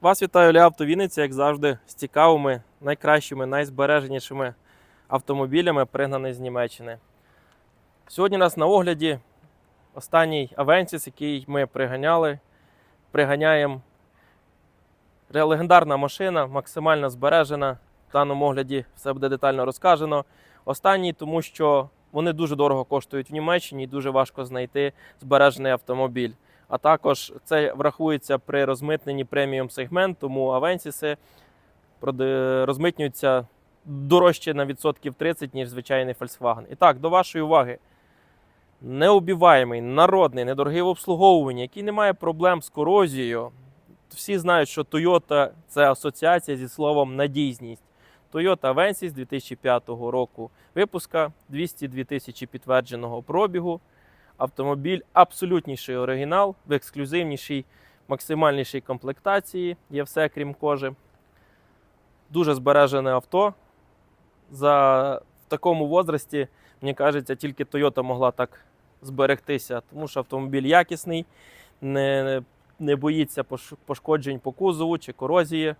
Вас вітаю Леав Вінниця, як завжди, з цікавими, найкращими, найзбереженішими автомобілями, пригнаний з Німеччини. Сьогодні у нас на огляді останній Авенсіс, який ми приганяли. Приганяємо легендарна машина, максимально збережена. В даному огляді все буде детально розкажено. Останній, тому що вони дуже дорого коштують в Німеччині і дуже важко знайти збережений автомобіль. А також це врахується при розмитненні преміум сегмент, тому авенсіси розмитнюються дорожче на відсотків 30, ніж звичайний Volkswagen. І так, до вашої уваги. Неубіваємий, народний, недорогий в обслуговуванні, який не має проблем з корозією. Всі знають, що Toyota це асоціація зі словом надійність. Toyota Avensis 2005 року випуска 202 тисячі підтвердженого пробігу. Автомобіль абсолютніший оригінал, в ексклюзивнішій, максимальнішій комплектації. Є все крім кожи. Дуже збережене авто. За в такому возрасті, мені кажеться, тільки Toyota могла так зберегтися, тому що автомобіль якісний, не, не боїться пошкоджень по кузову чи корозії.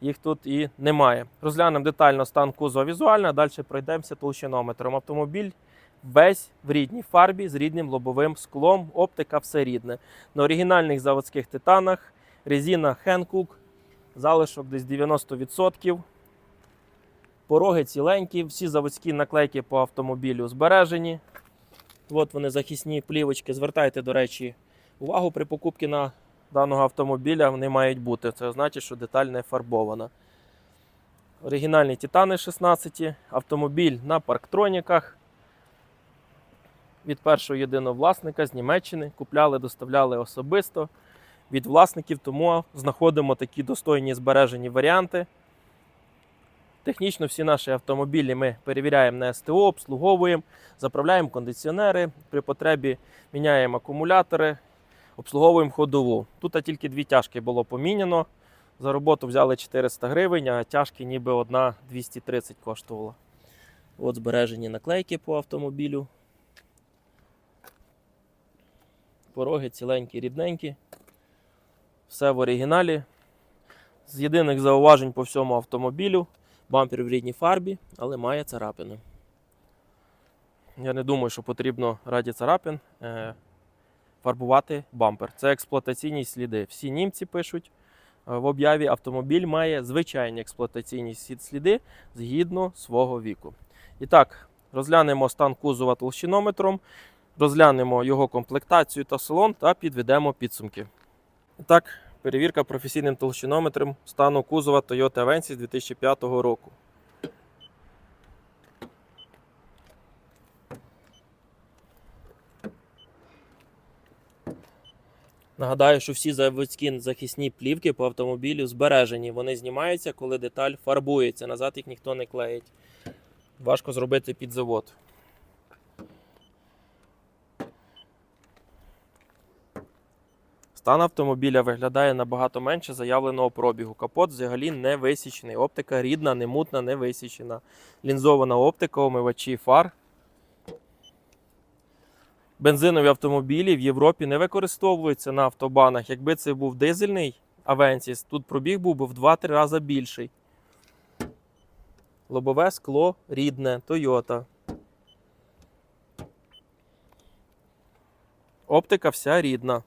Їх тут і немає. Розглянемо детально стан кузова візуально, далі пройдемося толщинометром. Автомобіль весь в рідній фарбі з рідним лобовим склом, оптика все рідне. На оригінальних заводських титанах резина Hankook, залишок десь 90%. Пороги ціленькі, всі заводські наклейки по автомобілю збережені. От вони захисні плівочки. Звертайте, до речі, увагу при покупці на даного автомобіля вони мають бути. Це значить, що деталь не фарбована. Оригінальні титани 16, автомобіль на парктроніках від першого єдиного власника з Німеччини. Купляли, доставляли особисто від власників, тому знаходимо такі достойні збережені варіанти. Технічно всі наші автомобілі ми перевіряємо на СТО, обслуговуємо, заправляємо кондиціонери, при потребі міняємо акумулятори, обслуговуємо ходову. Тут тільки дві тяжки було поміняно. За роботу взяли 400 гривень, а тяжки ніби одна 230 коштувала. От збережені наклейки по автомобілю. Пороги ціленькі, рідненькі. Все в оригіналі. З єдиних зауважень по всьому автомобілю. Бампер в рідній фарбі, але має царапини. Я не думаю, що потрібно раді царапин е, фарбувати бампер. Це експлуатаційні сліди. Всі німці пишуть е, в об'яві, автомобіль має звичайні експлуатаційні сліди згідно свого віку. І так, розглянемо стан кузова толщинометром, розглянемо його комплектацію та салон та підведемо підсумки. І так, перевірка професійним толщинометром стану кузова Toyota Avensis 2005 року. Нагадаю, що всі заводські захисні плівки по автомобілю збережені. Вони знімаються, коли деталь фарбується. Назад їх ніхто не клеїть. Важко зробити під завод. Стан автомобіля виглядає набагато менше заявленого пробігу. Капот взагалі не висічений. Оптика рідна, не мутна, не висічена. Лінзована оптика, омивачі фар. Бензинові автомобілі в Європі не використовуються на автобанах. Якби це був дизельний Avensis, тут пробіг був би в 2-3 рази більший. Лобове скло рідне, Toyota. Оптика вся рідна.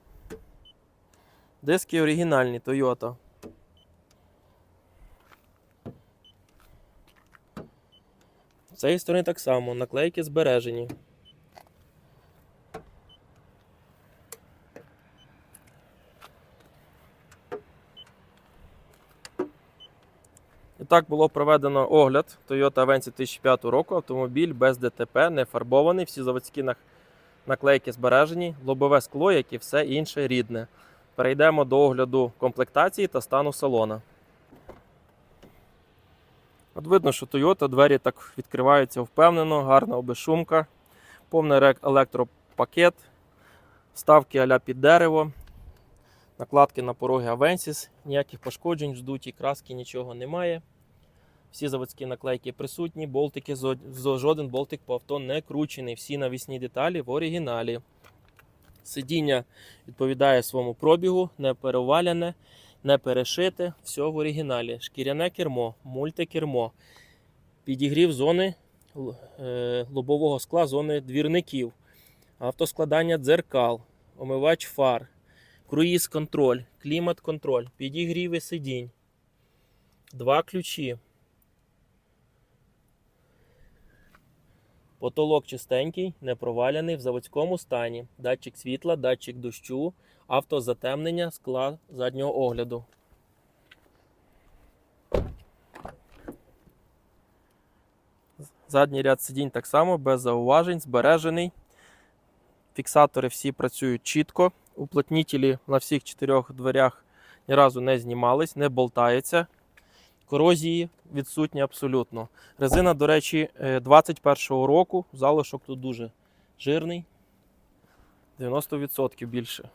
Диски оригінальні Toyota. З цієї сторони так само, наклейки збережені. І так було проведено огляд Toyota Avensis 2005 року. Автомобіль без ДТП, не фарбований, всі заводські наклейки збережені, лобове скло, як і все інше рідне. Перейдемо до огляду комплектації та стану салона. От видно, що Toyota двері так відкриваються впевнено, гарна обезшумка, повний електропакет, вставки аля під дерево, накладки на пороги Avensis, ніяких пошкоджень, вздуті, краски, нічого немає. Всі заводські наклейки присутні, болтики, жоден болтик по авто не кручений, всі навісні деталі в оригіналі. Сидіння відповідає своєму пробігу, не переваляне, не перешите, все в оригіналі. Шкіряне кермо, мультикермо, підігрів зони е, лобового скла, зони двірників, автоскладання дзеркал, омивач фар, круїз контроль, клімат контроль, підігріви сидінь, два ключі. Потолок чистенький, не проваляний в заводському стані. Датчик світла, датчик дощу, автозатемнення скла заднього огляду. Задній ряд сидінь так само, без зауважень, збережений. Фіксатори всі працюють чітко. Уплотнітелі на всіх чотирьох дверях ні разу не знімались, не болтаються. Корозії відсутні абсолютно. Резина, до речі, е, 21-го року. Залишок тут дуже жирний. 90% більше.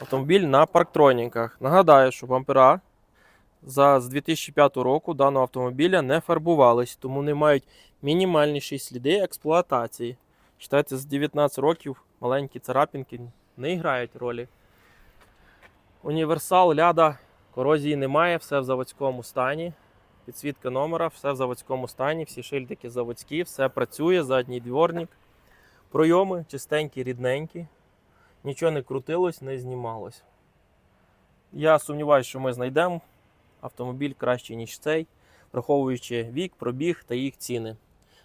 Автомобіль на парктроніках. Нагадаю, що бампера за, з 2005 року даного автомобіля не фарбувались, тому не мають мінімальніші сліди експлуатації. Читайте, з 19 років маленькі царапінки не грають ролі. Універсал, ляда, корозії немає, все в заводському стані. Підсвітка номера, все в заводському стані, всі шильдики заводські, все працює, задній дворник. Пройоми чистенькі, рідненькі. Нічого не крутилось, не знімалось. Я сумніваюся, що ми знайдемо автомобіль кращий, ніж цей, враховуючи вік, пробіг та їх ціни.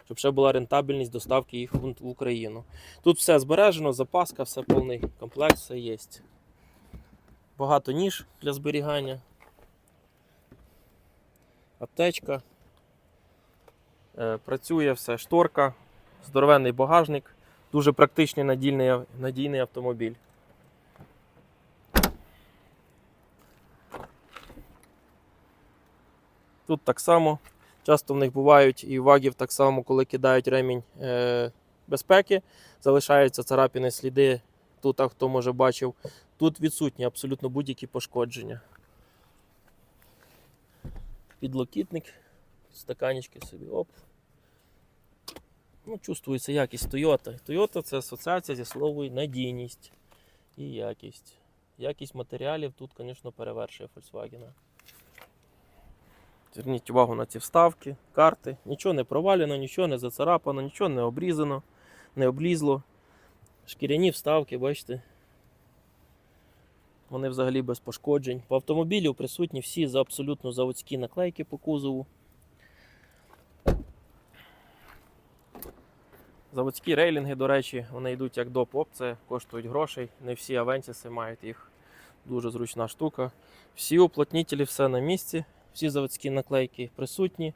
Щоб ще була рентабельність доставки їх в Україну. Тут все збережено, запаска, все повний комплект, все є. Багато ніж для зберігання. Аптечка. Е, Працює все, шторка, здоровенний багажник, дуже практичний надійний, надійний автомобіль. Тут так само. Часто в них бувають і вагів так само, коли кидають ремінь е, безпеки, залишаються царапини, сліди. Тут а хто може бачив. Тут відсутні абсолютно будь-які пошкодження. Підлокітник, стаканечки собі. Оп. Ну, чувствується якість Toyota. Toyota це асоціація зі словою надійність і якість. Якість матеріалів тут, звісно, перевершує Volkswagen. Зверніть увагу на ці вставки, карти. Нічого не провалено, нічого не зацарапано, нічого не обрізано, не облізло. Шкіряні вставки, бачите. Вони взагалі без пошкоджень. По автомобілю присутні всі за абсолютно заводські наклейки по кузову. Заводські рейлінги, до речі, вони йдуть як до поп, це коштують грошей. Не всі Авентіси мають їх. Дуже зручна штука. Всі уплотнітелі, все на місці, всі заводські наклейки присутні.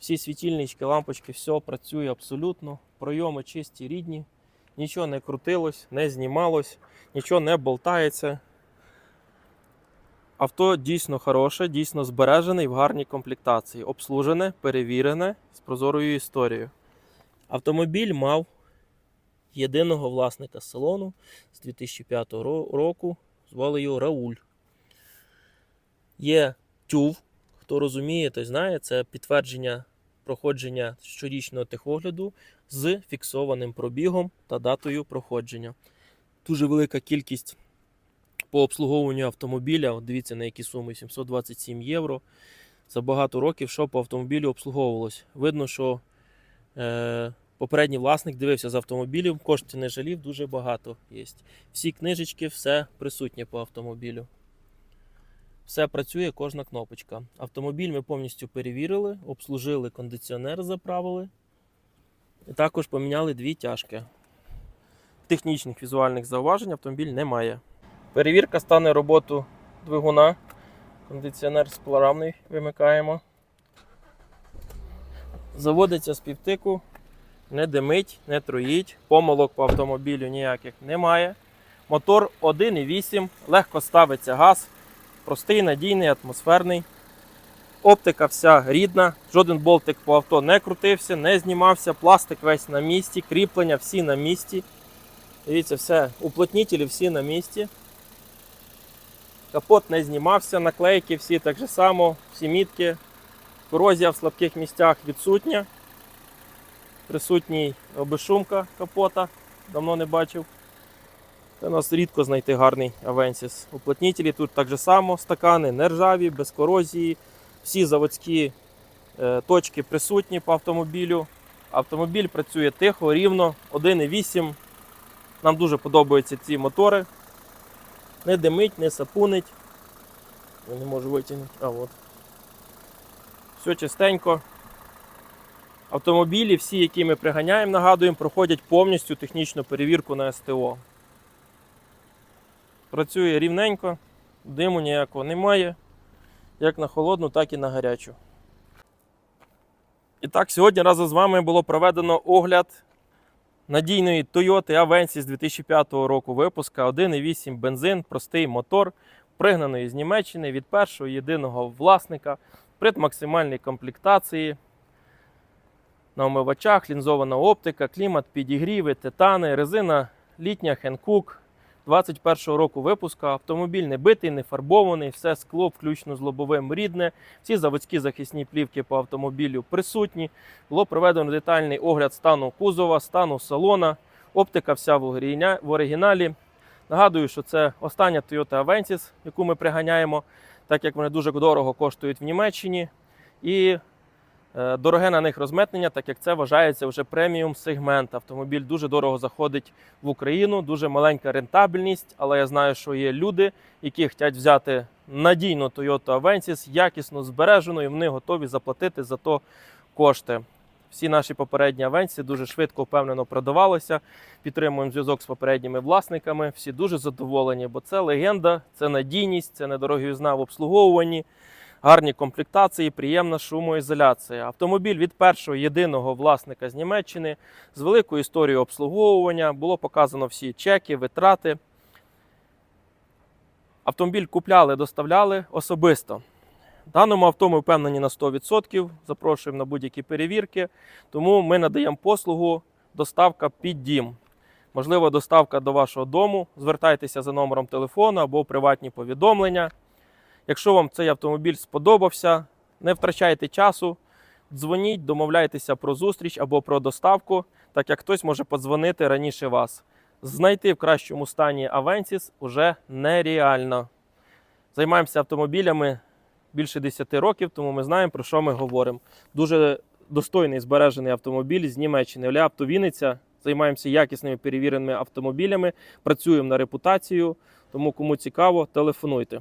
Всі світильнички, лампочки, все працює абсолютно. Пройоми чисті, рідні. Нічого не крутилось, не знімалось, нічого не болтається. Авто дійсно хороше, дійсно збережене і в гарній комплектації. Обслужене, перевірене з прозорою історією. Автомобіль мав єдиного власника салону з 2005 року. Звали його Рауль. Є тюв, хто розуміє, той знає, це підтвердження проходження щорічного техогляду з фіксованим пробігом та датою проходження. Дуже велика кількість по обслуговуванню автомобіля. От дивіться на які суми 727 євро. За багато років, що по автомобілю обслуговувалось. Видно, що е, попередній власник дивився за автомобілем, коштів не жалів, дуже багато є. Всі книжечки, все присутнє по автомобілю. Все працює, кожна кнопочка. Автомобіль ми повністю перевірили, обслужили кондиціонер, заправили. І також поміняли дві тяжки. Технічних візуальних зауважень автомобіль не має. Перевірка стане роботу двигуна. Кондиціонер сплорамний вимикаємо. Заводиться з півтику, не димить, не троїть. Помилок по автомобілю ніяких немає. Мотор 1,8, легко ставиться газ. Простий, надійний, атмосферний. Оптика вся рідна, жоден болтик по авто не крутився, не знімався, пластик весь на місці, кріплення всі на місці. Дивіться, все, уплотнітелі всі на місці. Капот не знімався, наклейки всі так же само, всі мітки. Корозія в слабких місцях відсутня. Присутній обешумка капота, давно не бачив. У нас рідко знайти гарний Avensis. Уплотнітелі тут так же само, стакани, нержаві, без корозії. Всі заводські е, точки присутні по автомобілю. Автомобіль працює тихо, рівно, 1,8. Нам дуже подобаються ці мотори. Не димить, не сапунить. Я не можу витягнути. А от. Все чистенько. Автомобілі, всі, які ми приганяємо, нагадуємо, проходять повністю технічну перевірку на СТО. Працює рівненько, диму ніякого немає. Як на холодну, так і на гарячу. І так, сьогодні разом з вами було проведено огляд надійної Toyota Avensis 2005 року випуска 1,8 бензин, простий мотор, пригнаної з Німеччини від першого єдиного власника при максимальній комплектації. На омивачах, лінзована оптика, клімат, підігріви, титани, резина літня Хенкук 21 року випуска. Автомобіль не битий, не фарбований, все скло, включно з лобовим рідне. Всі заводські захисні плівки по автомобілю присутні. Було проведено детальний огляд стану кузова, стану салона. Оптика вся в оригіналі. Нагадую, що це остання Toyota Avensis, яку ми приганяємо, так як вони дуже дорого коштують в Німеччині. І дороге на них розмитнення, так як це вважається вже преміум сегмент. Автомобіль дуже дорого заходить в Україну, дуже маленька рентабельність, але я знаю, що є люди, які хочуть взяти надійну Toyota Avensis, якісно збережену, і вони готові заплатити за то кошти. Всі наші попередні Avensis дуже швидко, впевнено продавалися. Підтримуємо зв'язок з попередніми власниками. Всі дуже задоволені, бо це легенда, це надійність, це недороговізна в обслуговуванні, гарні комплектації, приємна шумоізоляція. Автомобіль від першого єдиного власника з Німеччини з великою історією обслуговування. Було показано всі чеки, витрати. Автомобіль купляли, доставляли особисто. Даному авто ми впевнені на 100%, запрошуємо на будь-які перевірки, тому ми надаємо послугу доставка під дім. Можливо, доставка до вашого дому. Звертайтеся за номером телефону або приватні повідомлення. Якщо вам цей автомобіль сподобався, не втрачайте часу, дзвоніть, домовляйтеся про зустріч або про доставку, так як хтось може подзвонити раніше вас. Знайти в кращому стані Avensis уже нереально. Займаємося автомобілями більше 10 років, тому ми знаємо, про що ми говоримо. Дуже достойний збережений автомобіль з Німеччини. Ляпто Вінниця. Займаємося якісними перевіреними автомобілями, працюємо на репутацію. Тому кому цікаво, телефонуйте.